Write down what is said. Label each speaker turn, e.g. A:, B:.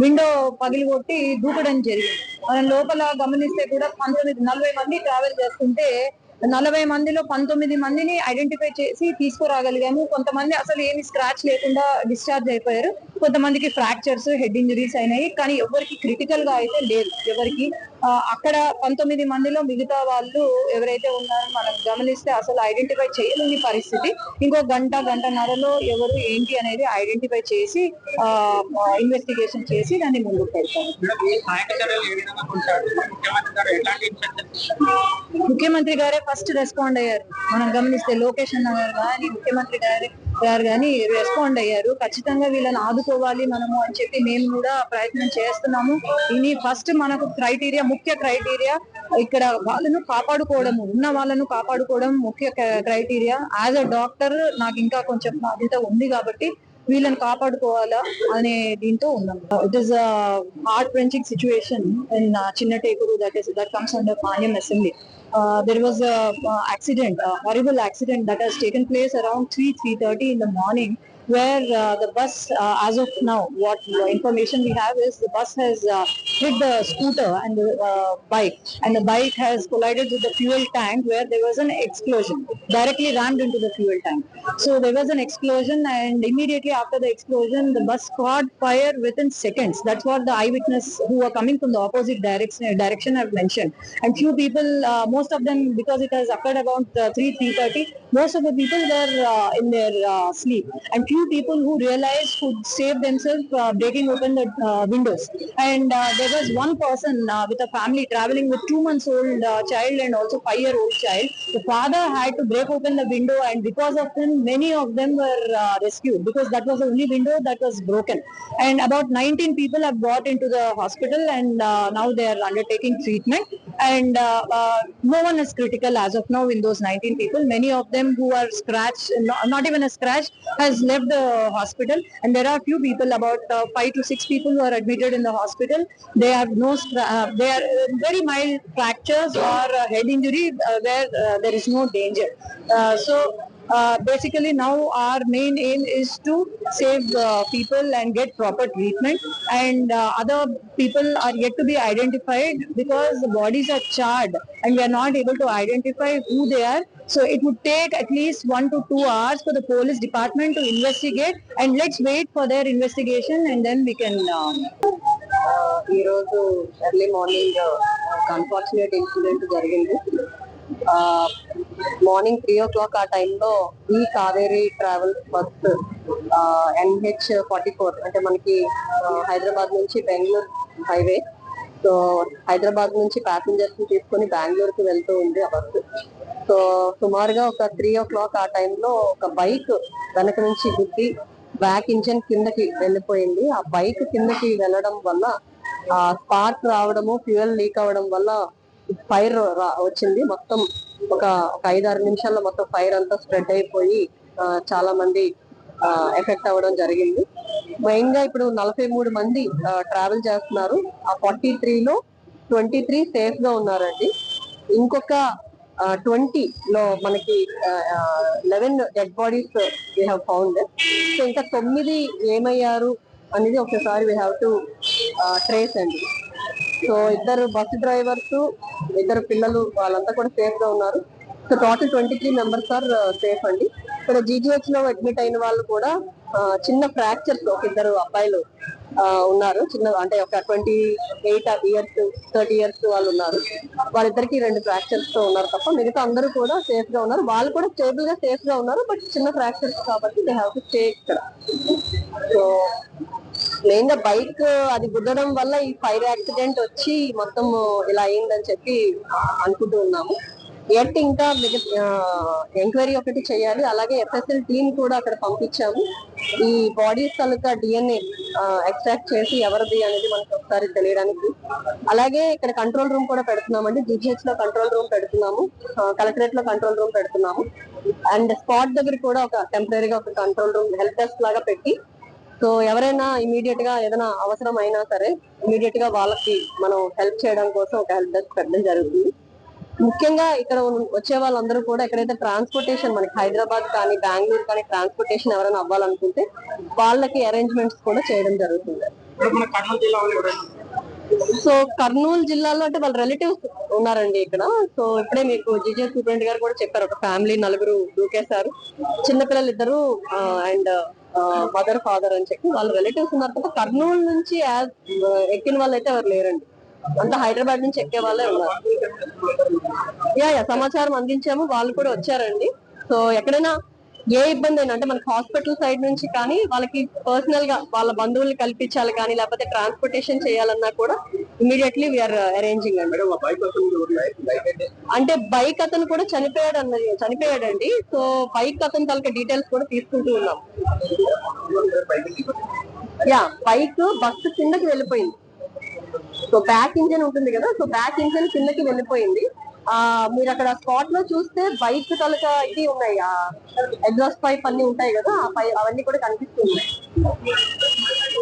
A: Window పగిలి కొట్టి దూకడం జరిగింది. మనం లోపల గమనిస్తే కూడా పంతొమ్మిది నలభై మంది ట్రావెల్ చేస్తుంటే నలభై మందిలో పంతొమ్మిది మందిని ఐడెంటిఫై చేసి తీసుకురాగలిగాము. కొంతమంది అసలు ఏమి స్క్రాచ్ లేకుండా డిశ్చార్జ్ అయిపోయారు. కొంతమందికి ఫ్రాక్చర్స్ హెడ్ ఇంజరీస్ అయినాయి కానీ ఎవరికి క్రిటికల్గా అయితే లేదు. ఎవరికి అక్కడ పంతొమ్మిది మందిలో మిగతా వాళ్ళు ఎవరైతే ఉన్నారో మనం గమనిస్తే అసలు ఐడెంటిఫై చేయలేని పరిస్థితి. ఇంకో గంట గంటన్నరలో ఎవరు ఏంటి అనేది ఐడెంటిఫై చేసి ఇన్వెస్టిగేషన్ చేసి దాన్ని ముందుకు పెడతారు.
B: ముఖ్యమంత్రి గారే
A: ఫస్ట్ రెస్పాండ్ అయ్యారు. మనం గమనిస్తే లోకేష్ అన్న గారు కానీ ముఖ్యమంత్రి గారే గారు కానీ రెస్పాండ్ అయ్యారు. ఖచ్చితంగా వీళ్ళని ఆదుకోవాలి మనము అని చెప్పి మేము కూడా ప్రయత్నం చేస్తున్నాము. ఇది ఫస్ట్ మనకు క్రైటీరియా ముఖ్య క్రైటీరియా ఇక్కడ వాళ్ళను కాపాడుకోవడం ఉన్న వాళ్ళను కాపాడుకోవడం ముఖ్య క్రైటీరియా యాజ్ అ డాక్టర్ నాకు ఇంకా కొంచెం బాధ్యత ఉంది కాబట్టి వీళ్ళని కాపాడుకోవాలా అనే దీంతో ఉన్నాం. It is heart wrenching situation in Chinna Tekur that is that comes under మాన్యం assembly there was a uh, accident, a horrible accident that has taken place around 3 3:30 in the morning, where uh, the bus, uh, as of now, what information we have is the bus has uh, hit the scooter and the bike, and the bike has collided with the fuel tank, where there was an explosion, directly rammed into the fuel tank. So there was an explosion, and immediately after the explosion, the bus caught fire within seconds. That's what the eyewitness who were coming from the opposite direction direction have mentioned. And few people, uh, most of them, because it has occurred about uh, 3 3:30, most of the people were uh, in their sleep, and few people who realized could save themselves uh, breaking open the uh, windows. And uh, there was one person uh, with a family traveling with two months old uh, child and also five year old child. The father had to break open the window, and because of them, many of them were uh, rescued because that was the only window that was broken. And about 19 people have got into the hospital, and uh, now they are undertaking treatment. And uh, uh, no one is critical as of now in those 19 people. Many of them who are scratched, no- not even a scratch, has left the hospital. And there are few people, about uh, five to six people who are admitted in the hospital. They have no, uh, they are uh, very mild fractures or uh, head injury uh, where uh, there is no danger. Uh, so basically now our main aim is to save uh, people and get proper treatment and uh, other people are yet to be identified because the bodies are charred and we are not able to identify who they are so it would take at least one to two hours for the police department to investigate and let's wait for their investigation and then we can uh,
C: ఈ రోజు early morning ఒక unfortunate incident జరిగింది morning three o'clock ఆ టైంలో ఈ Kaveri travels bus NH forty four అంటే మనకి హైదరాబాద్ నుంచి బెంగళూరు హైవే. సో హైదరాబాద్ నుంచి ప్యాసింజర్స్ని తీసుకొని బెంగళూరుకి వెళ్తూ ఉంది ఆ బస్సు సో సుమారుగా ఒక త్రీ ఓ క్లాక్ ఆ టైంలో ఒక బైక్ వెనక నుంచి గుద్ది బ్యాక్ ఇంజన్ కిందకి వెళ్ళిపోయింది. ఆ బైక్ కిందకి వెళ్ళడం వల్ల ఆ స్పార్క్ రావడము ఫ్యూయల్ లీక్ అవడం వల్ల ఫైర్ వచ్చింది. మొత్తం ఒక ఒక ఐదారు నిమిషాల్లో మొత్తం ఫైర్ అంతా స్ప్రెడ్ అయిపోయి చాలా మంది ఎఫెక్ట్ అవ్వడం జరిగింది. మెయిన్గా ఇప్పుడు నలభై మూడు మంది ట్రావెల్ చేస్తున్నారు. ఆ ఫార్టీ త్రీలో ట్వంటీ త్రీ సేఫ్గా ఉన్నారండి. ఇంకొక ట్వంటీ లో మనకి eleven dead bodies we have found. So ఇంకా తొమ్మిది ఏమయ్యారు అనేది ఒకసారి వీ హ్యావ్ టు ట్రేస్ అండి. సో ఇద్దరు బస్సు డ్రైవర్స్ ఇద్దరు పిల్లలు వాళ్ళంతా కూడా సేఫ్గా ఉన్నారు. So total twenty three members are safe అండి. ఇక్కడ జీజీహెచ్లో అడ్మిట్ అయిన వాళ్ళు కూడా చిన్న ఫ్రాక్చర్స్ ఒక ఇద్దరు అబ్బాయిలు ఉన్నారు. చిన్న అంటే ఒక twenty eight years thirty years వాళ్ళు ఉన్నారు. వాళ్ళిద్దరికి రెండు ఫ్రాక్చర్స్తో ఉన్నారు తప్ప మిగతా అందరూ కూడా సేఫ్గా ఉన్నారు. వాళ్ళు కూడా స్టేబుల్గా సేఫ్గా ఉన్నారు బట్ చిన్న ఫ్రాక్చర్స్ కాబట్టి దే హ్యావ్ టు స్టే ఇక్కడ. సో మెయిన్గా బైక్ అది గుద్దడం వల్ల ఈ ఫైర్ యాక్సిడెంట్ వచ్చి మొత్తం ఇలా అయిందని చెప్పి అనుకుంటూ ఉన్నాము. ఎట్ ఇంకా ఎంక్వైరీ ఒకటి చేయాలి. అలాగే ఎఫ్ఎస్ఎల్ టీమ్ కూడా అక్కడ పంపించాము. ఈ బాడీస్ తాలూకా డిఎన్ఏ ఎక్స్ట్రాక్ట్ చేసి ఎవరిది అనేది మనకి ఒకసారి తెలియడానికి. అలాగే ఇక్కడ కంట్రోల్ రూమ్ కూడా పెడుతున్నామండి. డిజిహెచ్లో కంట్రోల్ రూమ్ పెడుతున్నాము. కలెక్టరేట్లో కంట్రోల్ రూమ్ పెడుతున్నాము. అండ్ స్పాట్ దగ్గర కూడా ఒక టెంపరీగా ఒక కంట్రోల్ రూమ్ హెల్ప్ డెస్క్ లాగా పెట్టి సో ఎవరైనా ఇమీడియట్గా ఏదైనా అవసరం అయినా సరే ఇమీడియట్గా వాళ్ళకి మనం హెల్ప్ చేయడం కోసం ఒక హెల్ప్ డెస్క్ పెట్టడం జరుగుతుంది. ముఖ్యంగా ఇక్కడ వచ్చే వాళ్ళందరూ కూడా ఎక్కడైతే ట్రాన్స్పోర్టేషన్ మనకి హైదరాబాద్ కానీ బెంగళూరు కానీ ట్రాన్స్పోర్టేషన్ ఎవరైనా అవ్వాలనుకుంటే వాళ్ళకి అరేంజ్మెంట్స్ కూడా చేయడం జరుగుతుంది. సో కర్నూలు జిల్లాలో అంటే వాళ్ళ రిలేటివ్స్ ఉన్నారండి ఇక్కడ. సో ఇప్పుడే మీకు జీజే సూపరింటెండెంట్ గారు కూడా చెప్పారు ఒక ఫ్యామిలీ నలుగురు దూకేశారు. చిన్నపిల్లలు ఇద్దరు అండ్ మదర్ ఫాదర్ అని చెప్పి వాళ్ళ రిలేటివ్స్ ఉన్నారు తప్ప కర్నూలు నుంచి ఎక్కిన వాళ్ళు అయితే ఎవరు లేరండి. అంత హైదరాబాద్ నుంచి ఎక్కే వాళ్ళే ఉన్నారు. యా యా సమాచారం అందించాము వాళ్ళు కూడా వచ్చారండి. సో ఎక్కడైనా ఏ ఇబ్బంది అయినా అంటే మనకి హాస్పిటల్ సైడ్ నుంచి కానీ వాళ్ళకి పర్సనల్గా వాళ్ళ బంధువులు కల్పించాలి కానీ లేకపోతే ట్రాన్స్పోర్టేషన్ చేయాలన్నా కూడా ఇమీడియట్లీ వీఆర్ అరేంజింగ్ అండి అంటే బైక్ అతను కూడా చనిపోయాడు అన్నది చనిపోయాడండి. సో బైక్ అతని తాలూకా డీటెయిల్స్ కూడా తీసుకుంటూ ఉన్నాం. యా బైక్ బస్సు కిందకి వెళ్ళిపోయింది. సో బ్యాక్ ఇంజన్ ఉంటుంది కదా? సో బ్యాక్ ఇంజన్ కిందకి వెళ్ళిపోయింది. ఆ మీరు అక్కడ స్పాట్లో చూస్తే బైక్ తాలూకా ఇది ఉన్నాయి. ఎగ్జాస్ట్ పైప్ అన్ని ఉంటాయి కదా? ఆ పై అవన్నీ కూడా కనిపిస్తున్నాయి